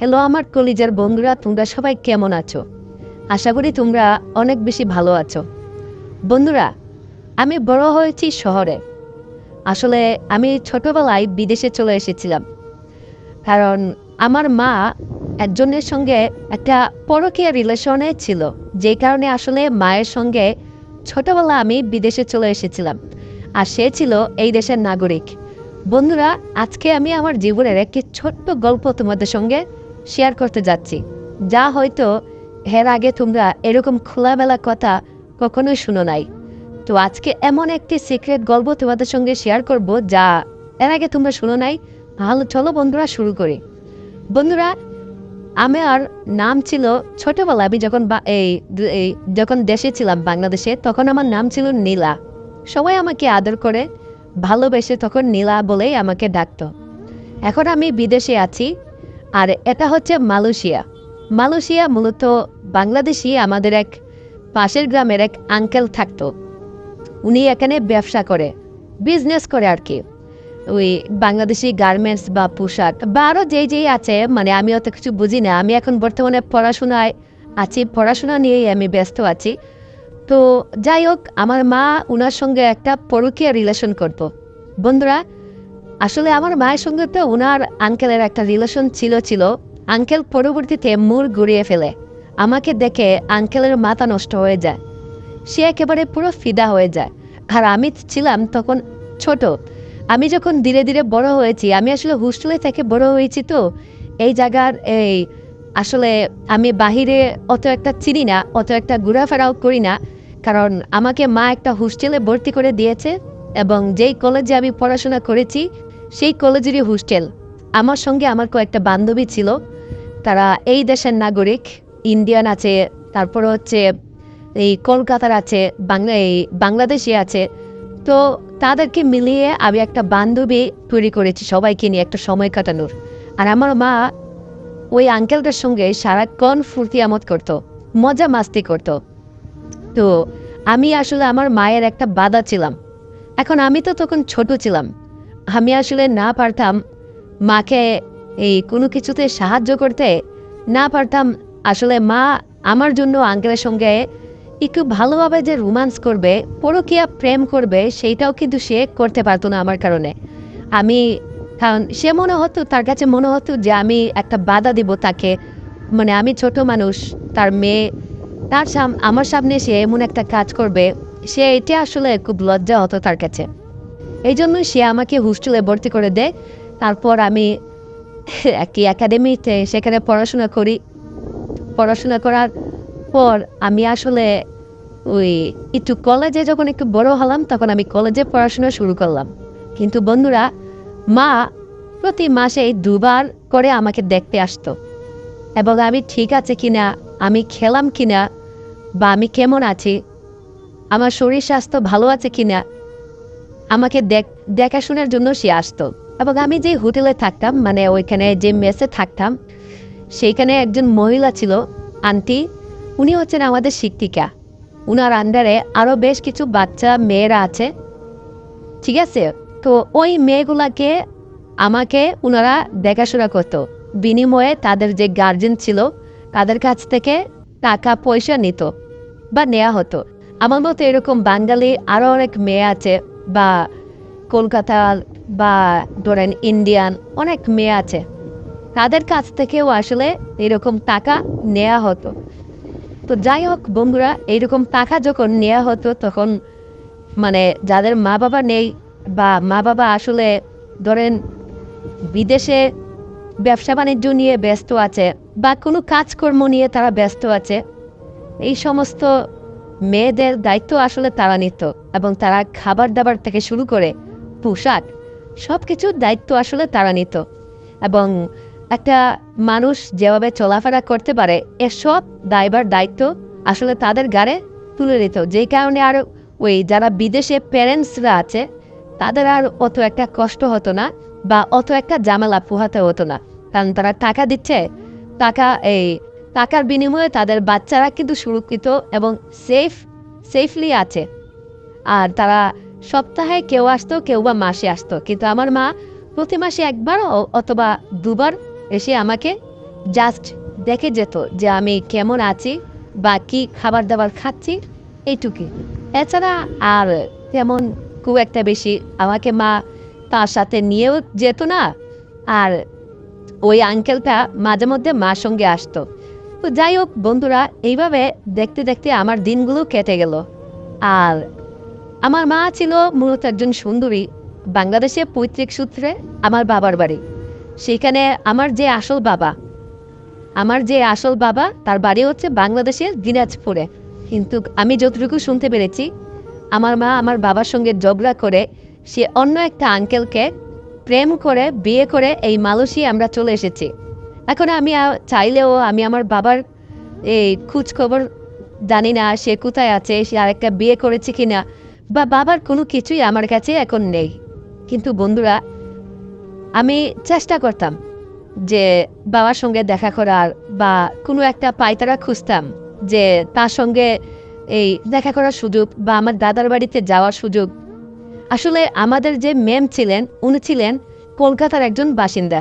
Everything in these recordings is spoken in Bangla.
হ্যালো আমার কলিজার বন্ধুরা, তোমরা সবাই কেমন আছো? আশা করি তোমরা অনেক বেশি ভালো আছো। বন্ধুরা, আমি বড় হয়েছি শহরে। আসলে আমি ছোটবেলায় বিদেশে চলে এসেছিলাম। কারণ আমার মা একজনের সঙ্গে একটা পরকীয়া রিলেশনে ছিল, যে কারণে আসলে মায়ের সঙ্গে ছোটবেলা আমি বিদেশে চলে এসেছিলাম। আর সে ছিল এই দেশের নাগরিক। বন্ধুরা, আজকে আমি আমার জীবনের একটি ছোট্ট গল্প তোমাদের সঙ্গে শেয়ার করতে যাচ্ছি যা হয়তো এর আগে তোমরা এরকম খোলামেলা কথা কখনোই শুনো নাই তো আজকে এমন একটি সিক্রেট গল্প তোমাদের সঙ্গে শেয়ার করব যা এর আগে তোমরা শুনো নাই ভালো চলো বন্ধুরা শুরু করি বন্ধুরা আমার নাম ছিল ছোটবেলা আমি যখন এই যখন দেশে ছিলাম বাংলাদেশে তখন আমার নাম ছিল নীলা সবাই আমাকে আদর করে ভালোবেসে তখন নীলা বলেই আমাকে ডাকতো এখন আমি বিদেশে আছি আর এটা হচ্ছে মালয়েশিয়া। মালয়েশিয়া মূলত বাংলাদেশি আমাদের এক পাশের গ্রামের এক আঙ্কেল থাকতো। উনি এখানে ব্যবসা করে বিজনেস করে আর কি। ওই বাংলাদেশি গার্মেন্টস বা পোশাক বা আরও যেই যেই আছে মানে আমি অত কিছু বুঝি না। আমি এখন বর্তমানে পড়াশোনায় আছি, পড়াশোনা নিয়েই আমি ব্যস্ত আছি। তো যাই হোক, আমার মা ওনার সঙ্গে একটা পরকীয়া রিলেশন করতো। বন্ধুরা আসলে আমার মায়ের সঙ্গে তো ওনার আঙ্কেলের একটা রিলেশন ছিল ছিল। আঙ্কেল পরবর্তীতে মুর ঘুরিয়ে ফেলে। আমাকে দেখে আঙ্কেলের মাথা নষ্ট হয়ে যায়। সে একেবারে পুরো ফিদা হয়ে যায়। আর আমি ছিলাম তখন ছোট। আমি যখন ধীরে ধীরে বড় হয়েছি, আমি আসলে হোস্টেলে থেকে বড় হয়েছি তো। এই জায়গার এই আসলে আমি বাহিরে অত একটা চিনি না, অত একটা ঘোরাফেরাও করি না। কারণ আমাকে মা একটা হোস্টেলে ভর্তি করে দিয়েছে এবং যেই কলেজে আমি পড়াশোনা করেছি সেই কলেজেরই হোস্টেল। আমার সঙ্গে আমার কয়েকটা বান্ধবী ছিল। তারা এই দেশের নাগরিক, ইন্ডিয়ান আছে, তারপর হচ্ছে এই কলকাতার আছে, বাংলা এই বাংলাদেশে আছে। তো তাদেরকে মিলিয়ে আমি একটা বান্ধবী তৈরি করেছি সবাইকে নিয়ে একটা সময় কাটানোর। আর আমার মা ওই আঙ্কেলটার সঙ্গে সারাক্ষণ ফুর্তি আমোদ করতো, মজা মাস্তি করতো। তো আমি আসলে আমার মায়ের একটা বাধা ছিলাম। এখন আমি তো তখন ছোট ছিলাম। আমি আসলে না পারতাম মাকে এই কোনো কিছুতে সাহায্য করতে, না পারতাম আসলে মা আমার জন্য আঙ্কেলের সঙ্গে একটু ভালোভাবে যে রোমান্স করবে, পরকিয়া প্রেম করবে, সেইটাও কিন্তু সে করতে পারতো না আমার কারণে। আমি, কারণ সে মনে হতো, তার কাছে মনে হতো যে আমি একটা বাধা দিব তাকে। মানে আমি ছোট মানুষ, তার মেয়ে, তার সাম, আমার সামনে সে এমন একটা কাজ করবে, সে এটা আসলে খুব লজ্জা হতো তার কাছে। এই জন্য সে আমাকে হোস্টেলে ভর্তি করে দেয়। তারপর আমি একটি একাডেমিতে সেখানে পড়াশোনা করি। পড়াশোনা করার পর আমি আসলে ওই একটু কলেজে যখন একটু বড় হলাম, তখন আমি কলেজে পড়াশোনা শুরু করলাম। কিন্তু বন্ধুরা, মা প্রতি মাসে দুবার করে আমাকে দেখতে আসতো। এবং আমি ঠিক আছে কিনা, আমি খেলাম কিনা, বা আমি কেমন আছি, আমার শরীর স্বাস্থ্য ভালো আছে কিনা আমাকে দেখ, দেখাশোনার জন্য সে আসতো। এবং আমি যে হোটেলে থাকতাম মানে ওইখানে যে মেসে থাকতাম, সেইখানে একজন মহিলা ছিল, আন্টি। উনি হচ্ছেন আমাদের শিক্ষিকা। উনার আন্ডারে আরও বেশ কিছু বাচ্চা, মেয়েরা আছে। ঠিক আছে? তো ওই মেয়েগুলাকে আমাকে ওনারা দেখাশোনা করতো। বিনিময়ে তাদের যে গার্জেন ছিল, তাদের কাছ থেকে টাকা, পয়সা নিত বা নেওয়া হতো। আমার মতো এরকম বাঙালি আরও অনেক মেয়ে আছে বা কলকাতা বা ধরেন ইন্ডিয়ান অনেক মেয়ে আছে। তাদের কাছ থেকেও আসলে এরকম টাকা নেওয়া হতো। তো যাই হোক বন্ধুরা এইরকম টাকা যখন নেওয়া হতো তখন মানে যাদের মা বাবা নেই বা মা বাবা আসলে ধরেন বিদেশে ব্যবসা বাণিজ্য নিয়ে ব্যস্ত আছে বা কোনো কাজকর্ম নিয়ে তারা ব্যস্ত আছে, এই সমস্ত মেয়েদের দায়িত্ব আসলে তারা নিত এবং তারা খাবার দাবার থেকে শুরু করে পোশাক সব কিছুর দায়িত্ব আসলে তারা নিত। এবং একটা মানুষ যেভাবে চলাফেরা করতে পারে এসব দায়বার দায়িত্ব আসলে তাদের গাড়ে তুলে দিত যেই কারণে আর ওই যারা বিদেশে প্যারেন্টসরা আছে, তাদের আর অত একটা কষ্ট হতো না বা অত একটা জামেলা পোহাতে হতো না। কারণ তারা টাকা দিচ্ছে, টাকা এই টাকার বিনিময়ে তাদের বাচ্চারা কিন্তু সুরক্ষিত এবং সেফ সেফলি আছে। আর তারা সপ্তাহে কেউ আসতো, কেউ বা মাসে আসতো। কিন্তু আমার মা প্রতি মাসে একবার অথবা দুবার এসে আমাকে জাস্ট দেখে যেত যে আমি কেমন আছি বা কী খাবার দাবার খাচ্ছি, এইটুকুই। এছাড়া আর তেমন খুব একটা বেশি আমাকে মা তার সাথে নিয়েও যেত না। আর ওই আঙ্কেলটা মাঝে মধ্যে মার সঙ্গে আসতো। তো যাই হোক বন্ধুরা, এইভাবে দেখতে দেখতে আমার দিনগুলো কেটে গেল। আর আমার মা ছিল মূলত একজন সুন্দরী বাংলাদেশে পৈতৃক সূত্রে আমার বাবার বাড়ি। সেখানে আমার যে আসল বাবা, আমার যে আসল বাবা, তার বাড়ি হচ্ছে বাংলাদেশের দিনাজপুরে। কিন্তু আমি যতটুকু শুনতে পেরেছি, আমার মা আমার বাবার সঙ্গে ঝগড়া করে, সে অন্য একটা আঙ্কেলকে প্রেম করে, বিয়ে করে এই মালয়েশিয়া আমরা চলে এসেছি। এখন আমি চাইলেও আমি আমার বাবার এই খোঁজ খবর জানি না সে কোথায় আছে, সে আরেকটা বিয়ে করেছে কি না বা বাবার কোনো কিছুই আমার কাছে এখন নেই। কিন্তু বন্ধুরা, আমি চেষ্টা করতাম যে বাবার সঙ্গে দেখা করার বা কোনো একটা পায়তারা খুঁজতাম যে তার সঙ্গে এই দেখা করার সুযোগ বা আমার দাদার বাড়িতে যাওয়ার সুযোগ। আসলে আমাদের যে ম্যাম ছিলেন, উনি ছিলেন কলকাতার একজন বাসিন্দা।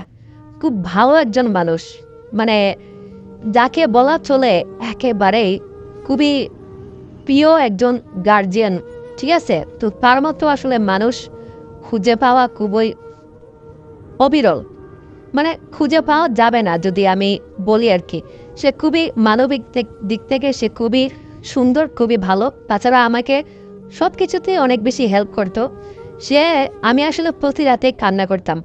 খুব ভালো একজন মানুষ। মানে যাকে বলা চলে একেবারেই খুবই প্রিয় একজন গার্জিয়ান ঠিক আছে? তো তার মতো আসলে মানুষ খুঁজে পাওয়া খুবই অবিরল। মানে খুঁজে পাওয়া যাবে না যদি আমি বলি আর কি। সে খুবই মানবিক দিক- থেকে সে খুবই সুন্দর, খুবই ভালো। তাছাড়া আমাকে সব কিছুতে অনেক বেশি হেল্প করতো। সে, আমি আসলে প্রতি রাতে কান্না করতাম।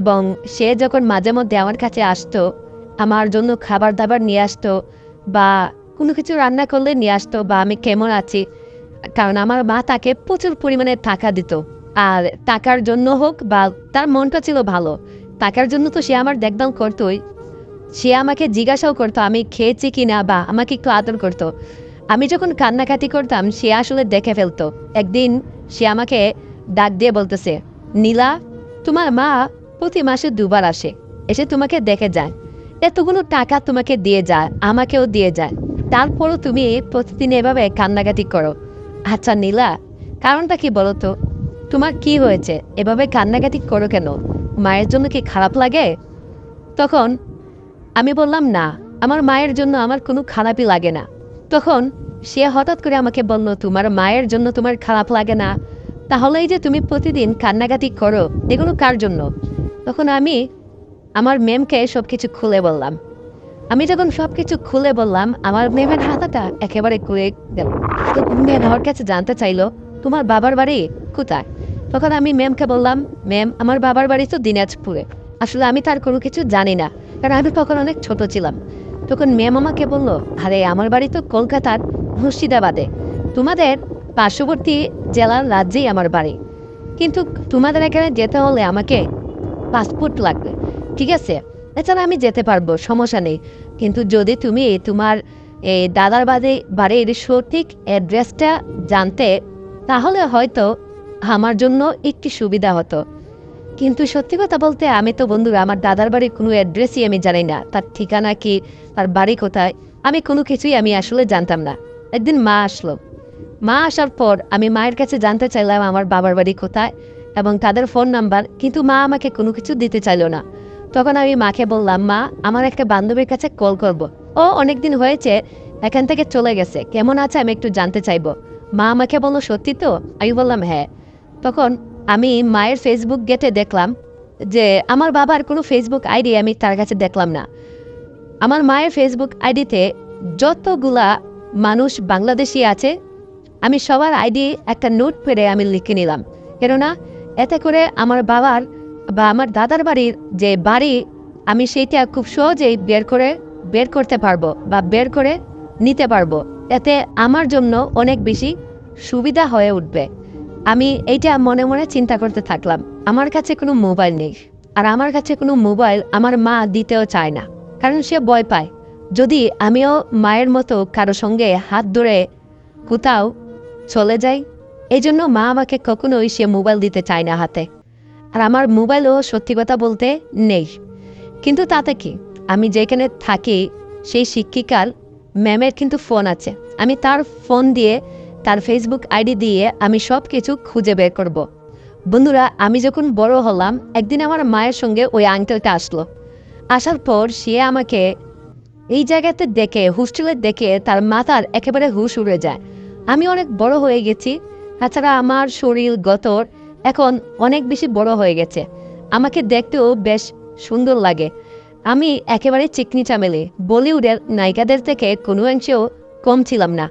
এবং সে যখন মাঝে মধ্যে আমার কাছে আসতো, আমার জন্য খাবার দাবার নিয়ে আসতো বা কোনো কিছু রান্না করলে নিয়ে আসতো বা আমি কেমন আছি, কারণ আমার মা তাকে প্রচুর পরিমাণে টাকা দিত। আর টাকার জন্য হোক বা তার মনটা ছিল ভালো, টাকার জন্য তো সে আমার দেখভাল করতোই। সে আমাকে জিজ্ঞাসাও করতো আমি খেয়েছি কি না বা আমাকে একটু আদর করতো। আমি যখন কান্নাকাটি করতাম, সে আসলে দেখে ফেলতো। একদিন সে আমাকে ডাক দিয়ে বলতেছে, নীলা, তোমার মা প্রতি মাসে দুবার আসে। এসে তোমাকে দেখে যায়। এতগুলো টাকা তোমাকে দিয়ে যায়, আমাকেও দিয়ে যায়। তারপরও তুমি প্রতিদিন এভাবে কান্নাকাটি করো। আচ্ছা নীলা, কারণটা কি বলো তো তোমার কি হয়েছে? এভাবে কান্নাকাটি করো কেন? মায়ের জন্য কি খারাপ লাগে? তখন আমি বললাম, না, আমার মায়ের জন্য আমার কোনো খারাপই লাগে না। তখন সে হঠাৎ করে আমাকে বলল, তোমার মায়ের জন্য তোমার খারাপ লাগে না? তাহলে এই যে তুমি প্রতিদিন কান্নাকাটি করো, এগুলো কার জন্য? তখন আমি আমার ম্যামকে সব কিছু খুলে বললাম। আমি যখন সব কিছু খুলে বললাম, আমার ম্যামের হাতাটা একেবারে কুড়ে গেল। তো ম্যাম আমার কাছে জানতে চাইলো, তোমার বাবার বাড়ি কোথায়? তখন আমি ম্যামকে বললাম, ম্যাম, আমার বাবার বাড়ি তো দিনাজপুরে। আসলে আমি তার কোনো কিছু জানি না, কারণ আমি তখন অনেক ছোট ছিলাম। তখন ম্যাম আমাকে বলল, আরে, আমার বাড়ি তো কলকাতার মুর্শিদাবাদে। তোমাদের পার্শ্ববর্তী জেলার রাজ্যেই আমার বাড়ি। কিন্তু তোমাদের এখানে যেতে হলে আমাকে পাসপোর্ট লাগবে, ঠিক আছে? এছাড়া আমি যেতে পারব, সমস্যা নেই। কিন্তু যদি তুমি তোমার, এই দাদার বাদে বাড়ির সঠিক অ্যাড্রেসটা জানতে, তাহলে হয়তো আমার জন্য একটি সুবিধা হতো। কিন্তু সত্যি কথা বলতে আমি তো বন্ধুরা আমার দাদার বাড়ির কোনো অ্যাড্রেসই আমি জানি না। তার ঠিকানা কি, তার বাড়ি কোথায়, আমি কোনো কিছুই আমি আসলে জানতাম না। একদিন মা আসলো। মা আসার পর আমি মায়ের কাছে জানতে চাইলাম আমার বাবার বাড়ি কোথায়। এবং তাদের ফোন নাম্বার, কিন্তু মা আমাকে কোনো কিছু দিতে চাইলো না। তখন আমি মাকে বললাম, মা, আমার একটা বান্ধবীর কাছে কল করব। ও অনেকদিন হয়েছে, এখান থেকে চলে গেছে। কেমন আছে আমি একটু জানতে চাইব। মা আমাকে বলল, সত্যি তো? আমি বললাম হ্যাঁ। তখন আমি মায়ের ফেসবুক গেটে দেখলাম যে, আমার বাবার কোনো ফেসবুক আইডি আমি তার কাছে দেখলাম না। আমার মায়ের ফেসবুক আইডিতে যতগুলা মানুষ বাংলাদেশি আছে, আমি সবার আইডি একটা নোট পেরে আমি লিখে নিলাম। কেননা এতে করে আমার বাবার বা আমার দাদার বাড়ির যে বাড়ি, আমি সেইটা খুব সহজেই বের করে, বের করতে পারব বা বের করে নিতে পারব। এতে আমার জন্য অনেক বেশি সুবিধা হয়ে উঠবে। আমি এইটা মনে মনে চিন্তা করতে থাকলাম। আমার কাছে কোনো মোবাইল নেই। আর আমার কাছে কোনো মোবাইল আমার মা দিতেও চায় না। কারণ সে ভয় পায়। যদি আমিও মায়ের মতো কারও সঙ্গে হাত ধরে কোথাও চলে যাই এই জন্য মা আমাকে কখনোই সে মোবাইল দিতে চায় না হাতে। আর আমার মোবাইলও সত্যি কথা বলতে নেই। কিন্তু তাতে কি? আমি যেখানে থাকি, সেই শিক্ষিকার ম্যামের কিন্তু ফোন আছে। আমি তার ফোন দিয়ে, তার ফেসবুক আইডি দিয়ে আমি সব কিছু খুঁজে বের করব। বন্ধুরা, আমি যখন বড় হলাম, একদিন আমার মায়ের সঙ্গে ওই আঙ্কেলটা আসলো। আসার পর সে আমাকে এই জায়গাতে দেখে হোস্টেলে দেখে তার মাথার একেবারে হুশ উড়ে যায়। আমি অনেক বড় হয়ে গেছি তাছাড়া আমার শরীর গতর এখন অনেক বেশি বড় হয়ে গেছে। আমাকে দেখতেও বেশ সুন্দর লাগে। আমি একেবারে চিকনি চামেলে। বলিউডের নায়িকাদের থেকে কোনো অংশেও কম ছিলাম না।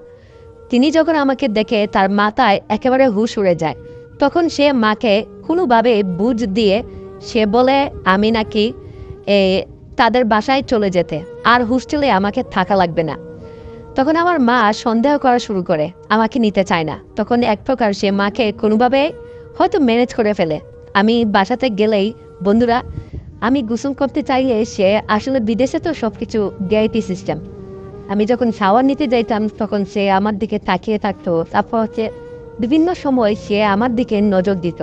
তিনি যখন আমাকে দেখে তার মাথায় একেবারে হুশ উড়ে যায় তখন সে মাকে কোনোভাবে বুঝ দিয়ে সে বলে আমি নাকি এ, তাদের বাসায় চলে যেতে। আর হোস্টেলে আমাকে থাকা লাগবে না। তখন আমার মা সন্দেহ করা শুরু করে, আমাকে নিতে চায় না। তখন এক প্রকার সে মাকে কোনোভাবে হয়তো ম্যানেজ করে ফেলে। আমি বাসাতে গেলেই, বন্ধুরা, আমি গুসুম করতে চাইলে সে আসলে বিদেশে তো সব কিছু ভিআইপি সিস্টেম আমি যখন শাওয়ার নিতে যাইতাম, তখন সে আমার দিকে তাকিয়ে থাকতো। তারপর হচ্ছে, বিভিন্ন সময় সে আমার দিকে নজর দিত।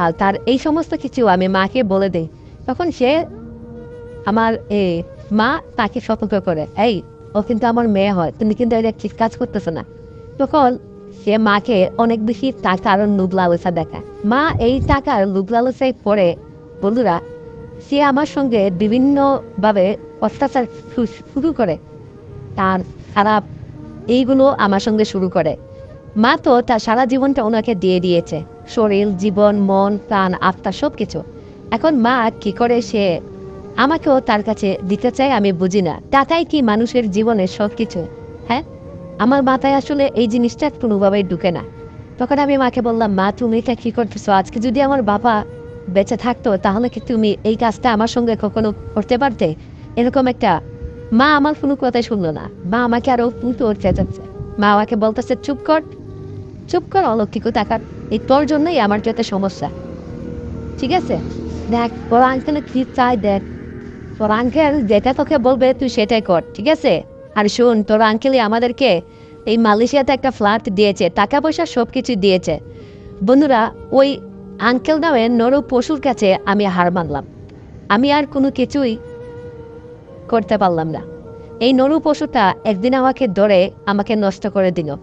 আর তার এই সমস্ত কিছু আমি মাকে বলে দিই। তখন সে আমার এ মা তাকে সতর্ক করে, এই ও কিন্তু আমার মেয়ে হয়, তুমি কিন্তু এটা ঠিক কাজ করতেছো না। তখন সে মাকে অনেক বেশি টাকার লুব লালসা দেখায়। মা এই টাকার লুব লালসায় পরে বন্ধুরা, সে আমার সঙ্গে বিভিন্নভাবে অত্যাচার শুরু করে। তার খারাপ এইগুলো আমার সঙ্গে শুরু করে। মা তো তার সারা জীবনটা ওনাকে দিয়ে দিয়েছে। শরীর, জীবন, মন, প্রাণ, আত্মা সব কিছু এখন মা কি করে সে আমাকেও তার কাছে দিতে চায়, আমি বুঝি না। টাকাই কি মানুষের জীবনে সব কিছু হ্যাঁ? আমার মাথায় আসলে এই জিনিসটা কোনোভাবেই ঢুকে না। তখন আমি মাকে বললাম, মা, তুমি এটা কি করতেছো? আজকে যদি আমার বাবা বেঁচে থাকতো, তাহলে কি তুমি এই কাজটা আমার সঙ্গে কখনো করতে পারতে? এরকম একটা মা আমার কোনো কথাই শুনলো না। মা আমাকে আরও পুতো চেঁচাচ্ছে মা আমাকে বলতেছে, চুপ কর। চুপ কর অলৌকিক টাকার এই তোর জন্যই আমার যাতে সমস্যা। ঠিক আছে? দেখ তোর আঙ্কেল কি চাই দেখ। তোর আঙ্কেল যেটা তোকে বলবে তুই সেটাই কর, ঠিক আছে? আর শোন, তোর আঙ্কেলই আমাদেরকে এই মালয়েশিয়াতে একটা ফ্ল্যাট দিয়েছে টাকা পয়সা সব কিছু দিয়েছে। বন্ধুরা, ওই আঙ্কেল নামে নর পশুর কাছে আমি হার মানলাম। আমি আর কোনো কিছুই করতে পারলাম না। এই নরু পশুটা একদিন আমাকে ধরে আমাকে নষ্ট করে দিল।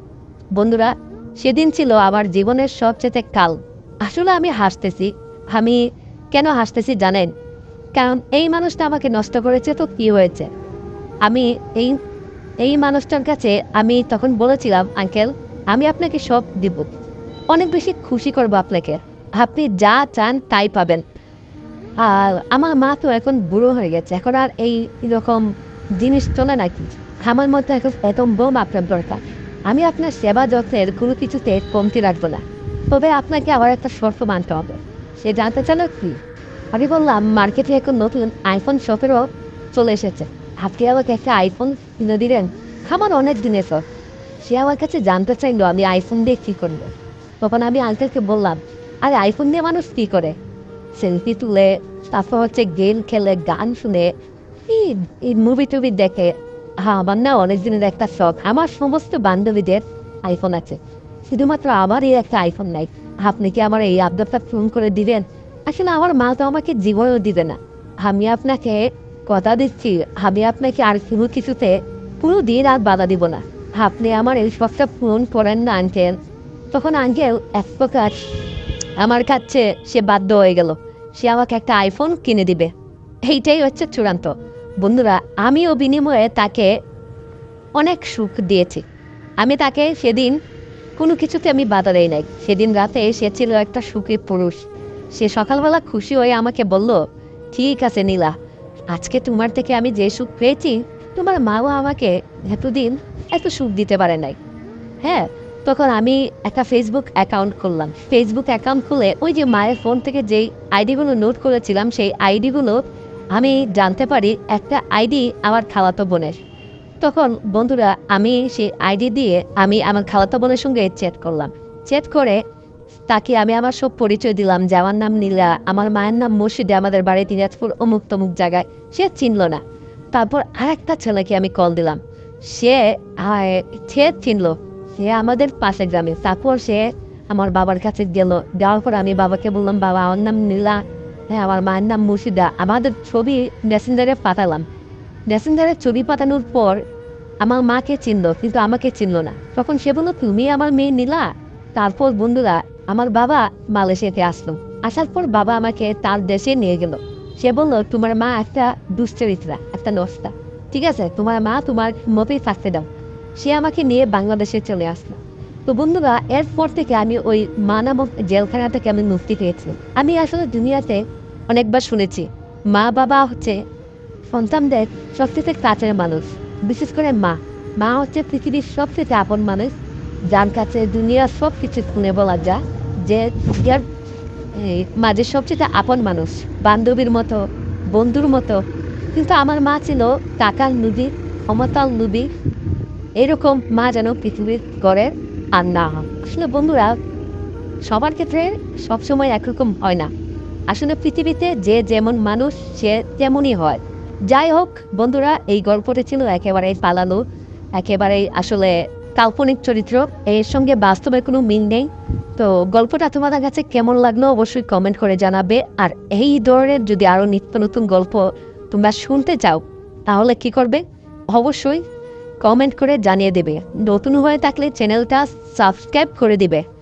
বন্ধুরা, সেদিন ছিল আমার জীবনের সবচেয়ে কাল। আসলে আমি হাসতেছি। আমি কেন হাসতেছি জানেন? কারণ এই মানুষটা আমাকে নষ্ট করেছে তো কি হয়েছে? আমি এই এই মানুষটার কাছে আমি তখন বলেছিলাম, আঙ্কেল, আমি আপনাকে সব দিব। অনেক বেশি খুশি করব আপনাকে। আপনি যা চান তাই পাবেন। আর আমার মা তো এখন বুড়ো হয়ে গেছে। এখন আর এই রকম জিনিস চলে নাকি আমার মধ্যে এখন এত বোম আপনার দরকার। আমি আপনার সেবা যত্নের কোনো কিছুতে কমতি রাখব না। তবে আপনাকে আবার একটা শর্ত মানতে হবে। সে জানতে চাইল কি? আমি বললাম, মার্কেটে এখন নতুন আইফোন শপেরও চলে এসেছে। আপনি আমাকে একটা আইফোন কিনে দিলেন। আমার অনেক দিনের শখ। সে আমার কাছে জানতে চাইলো, আমি আইফোন দিয়ে কী করব। তখন আমি আঙ্কেলকে বললাম, আরে আইফোন দিয়ে মানুষ কী করে? সেলফি তুলে, তারপর হচ্ছে গেম খেলে, গান শুনে। এই- মুভি টুভি দেখে হ্যাঁ আমার না অনেক দিনের একটা শখ। আমার সমস্ত বান্ধবীদের আইফোন আছে। শুধুমাত্র আমারই একটা আইফোন নাই। আপনি কি আমার এই আপডেটটা ফোন করে দিবেন? আসলে আমার মা তো আমাকে জীবনও দিবে না। আমি আপনাকে কথা দিচ্ছি, আমি আপনাকে আর কোনো কিছুতে পুরো দিন আর বাধা দিব না। আপনি আমার এই শখটা পূরণ করেন না, আঙ্কেল। তখন আঙ্কেল এক প্রকার আমার কাছে সে বাধ্য হয়ে গেল। সে আমাকে একটা আইফোন কিনে দিবে। এইটাই হচ্ছে চূড়ান্ত। বন্ধুরা, আমিও বিনিময়ে তাকে অনেক সুখ দিয়েছি। আমি তাকে সেদিন কোনো কিছুতে আমি বাধা দেই নাই। সেদিন রাতে সে ছিল একটা সুখী পুরুষ। সে সকালবেলা খুশি হয়ে আমাকে বলল, ঠিক আছে নীলা, আজকে তোমার থেকে আমি যে সুখ পেয়েছি, তোমার মাও আমাকে এতদিন এত সুখ দিতে পারে নাই। হ্যাঁ তখন আমি একটা ফেসবুক অ্যাকাউন্ট খুললাম। ফেসবুক অ্যাকাউন্ট খুলে ওই যে মায়ের ফোন থেকে যেই আইডিগুলো নোট করেছিলাম, সেই আইডিগুলো আমি জানতে পারি একটা আইডি আমার খালাতো বোনের। তখন বন্ধুরা, আমি সেই আইডি দিয়ে আমি আমার খালাতো বোনের সঙ্গে চ্যাট করলাম। চ্যাট করে তাকে আমি আমার সব পরিচয় দিলাম। যে আমার নাম নীলা। আমার মায়ের নাম মুর্শিদে, আমাদের বাড়ি দিনাজপুর অমুক তমুক জায়গায়। সে চিনল না। তারপর আরেকটা ছেলেকে আমি কল দিলাম। সে সে চিনল। সে আমাদের পাশের গ্রামে। তারপর সে আমার বাবার কাছে গেল। যাওয়ার পর আমি বাবাকে বললাম, বাবা, আমার নাম নীলা। হ্যাঁ আমার মায়ের নাম মুর্শিদা। আমাদের ছবি মেসেঞ্জারে পাঠালাম। মেসেঞ্জারে ছবি পাঠানোর পর আমার মাকে চিনল, কিন্তু আমাকে চিনল না। তখন সে বলল, তুমি আমার মেয়ে নীলা? তারপর বন্ধুরা আমার বাবা মালয়েশিয়াতে আসলো। আসার পর বাবা আমাকে তার দেশে নিয়ে গেল। সে বলল, তোমার মা একটা দুশ্চরিত্রা, একটা নস্তা ঠিক আছে, তোমার মা তোমার মতোই থাকতে দাও। সে আমাকে নিয়ে বাংলাদেশে চলে আসলো। তো বন্ধুরা, এরপর থেকে আমি ওই মা নামক জেলখানা থেকে আমি মুক্তি পেয়েছি আমি আসলে দুনিয়াতে অনেকবার শুনেছি, মা বাবা হচ্ছে সন্তানদের সবচেয়ে কাছের মানুষ, বিশেষ করে মা। মা হচ্ছে পৃথিবীর সবচেয়ে আপন মানুষ। যার কাছে দুনিয়ার সব কিছু শুনে বলা যায় যে যার মাঝে সবচেয়ে আপন মানুষ, বান্ধবীর মতো, বন্ধুর মতো। কিন্তু আমার মা ছিল কাকার নদী ক্ষমতাল নদী এরকম মা যেন পৃথিবীর গড়ের আর না আসলে বন্ধুরা, সবার ক্ষেত্রে সবসময় একরকম হয় না। আসলে পৃথিবীতে যে যেমন মানুষ, সে তেমনই হয়। যাই হোক, বন্ধুরা, এই গল্পটা ছিল একেবারেই পালানো একেবারেই আসলে কাল্পনিক চরিত্র, এর সঙ্গে বাস্তবে কোনো মিল নেই। তো গল্পটা তোমাদের কাছে কেমন লাগল অবশ্যই কমেন্ট করে জানাবে। আর এই ধরনের যদি আরও নিত্য নতুন গল্প তোমরা শুনতে চাও, তাহলে কি করবে? অবশ্যই কমেন্ট করে জানিয়ে দেবে। নতুন হয়ে থাকলে চ্যানেলটা সাবস্ক্রাইব করে দিবে।